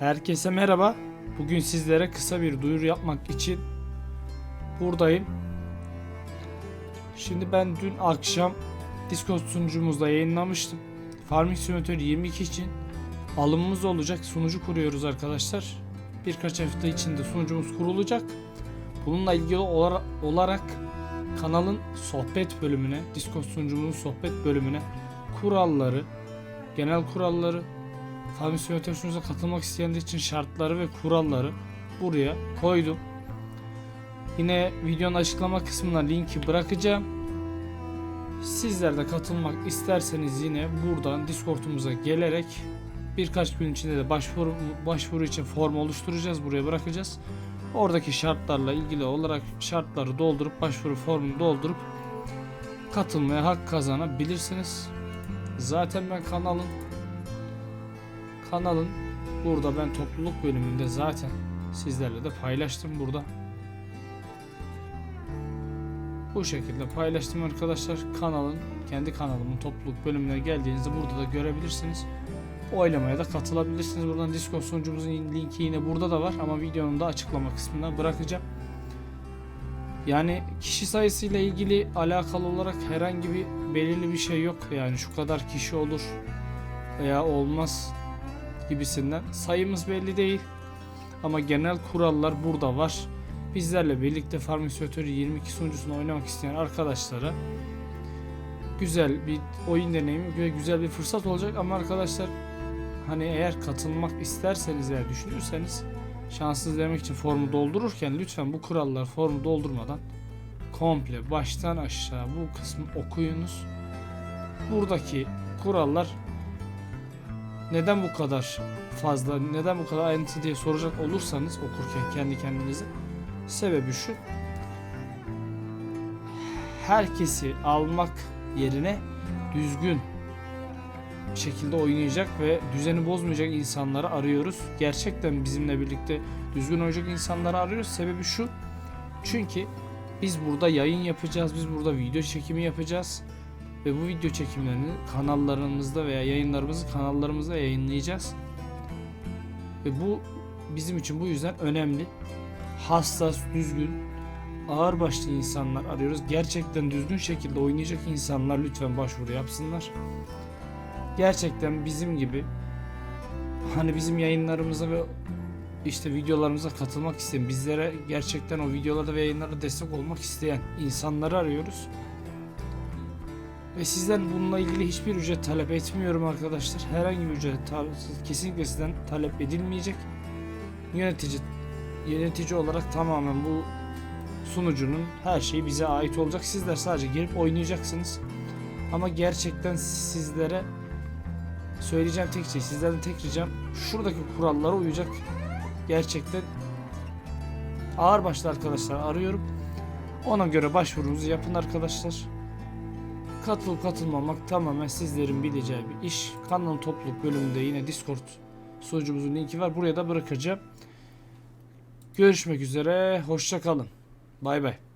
Herkese merhaba. Bugün sizlere kısa bir duyuru yapmak için buradayım. Şimdi ben dün akşam Discord sunucumuzda yayınlamıştım. Farming Simulator 22 için alımımız olacak. Sunucu kuruyoruz arkadaşlar. Birkaç hafta içinde sunucumuz kurulacak. Bununla ilgili olar- olarak kanalın sohbet bölümüne, Discord sunucumuzun sohbet bölümüne kuralları, genel kuralları, Farming sunucumuza katılmak isteyenler için şartları ve kuralları buraya koydum. Yine videonun açıklama kısmına linki bırakacağım. Sizler de katılmak isterseniz yine buradan Discord'umuza gelerek birkaç gün içinde de başvuru başvuru için form oluşturacağız. Buraya bırakacağız. Oradaki şartlarla ilgili olarak şartları doldurup başvuru formunu doldurup katılmaya hak kazanabilirsiniz. Zaten ben kanalın kanalın burada ben topluluk bölümünde zaten sizlerle de paylaştım burada. Bu şekilde paylaştım arkadaşlar. Kanalın kendi kanalımın topluluk bölümüne geldiğinizde burada da görebilirsiniz. Oylamaya da katılabilirsiniz. Buradan Discord sunucumuzun linki yine burada da var ama videonun da açıklama kısmına bırakacağım. Yani kişi sayısıyla ilgili alakalı olarak herhangi bir belirli bir şey yok. Yani şu kadar kişi olur veya olmaz gibisinden. Sayımız belli değil. Ama genel kurallar burada var. Bizlerle birlikte Farming Simulator 22 sunucusunu oynamak isteyen arkadaşlara güzel bir oyun deneyimi ve güzel bir fırsat olacak ama arkadaşlar hani eğer katılmak isterseniz veya düşünürseniz şansınız demek için formu doldururken lütfen bu kurallar formu doldurmadan komple baştan aşağı bu kısmı okuyunuz. Buradaki kurallar neden bu kadar fazla, neden bu kadar ayrıntı diye soracak olursanız okurken kendi kendinize sebebi şu. Herkesi almak yerine düzgün şekilde oynayacak ve düzeni bozmayacak insanları arıyoruz. Gerçekten bizimle birlikte düzgün oynayacak insanları arıyoruz. Sebebi şu. Çünkü biz burada yayın yapacağız. Biz burada video çekimi yapacağız. Ve bu video çekimlerini kanallarımızda veya yayınlarımızı kanallarımızda yayınlayacağız. Ve bu bizim için bu yüzden önemli. Hassas, düzgün, ağırbaşlı insanlar arıyoruz. Gerçekten düzgün şekilde oynayacak insanlar lütfen başvuru yapsınlar. Gerçekten bizim gibi hani bizim yayınlarımıza ve işte videolarımıza katılmak isteyen, bizlere gerçekten o videolarda ve yayınlarda destek olmak isteyen insanları arıyoruz. Ve sizden bununla ilgili hiçbir ücret talep etmiyorum arkadaşlar. Herhangi bir ücret kesinlikle sizden talep edilmeyecek. Yönetici yönetici olarak tamamen bu sunucunun her şeyi bize ait olacak. Sizler sadece girip oynayacaksınız. Ama gerçekten sizlere söyleyeceğim tek şey, sizlerden tek ricam şuradaki kurallara uyacak. Gerçekten ağır başlı arkadaşlar arıyorum. Ona göre başvurunuzu yapın arkadaşlar. Katılıp katılmamak tamamen sizlerin bileceği bir iş. Kanalın topluluk bölümünde yine Discord sunucumuzun linki var. Buraya da bırakacağım. Görüşmek üzere. Hoşça kalın. Bay bay.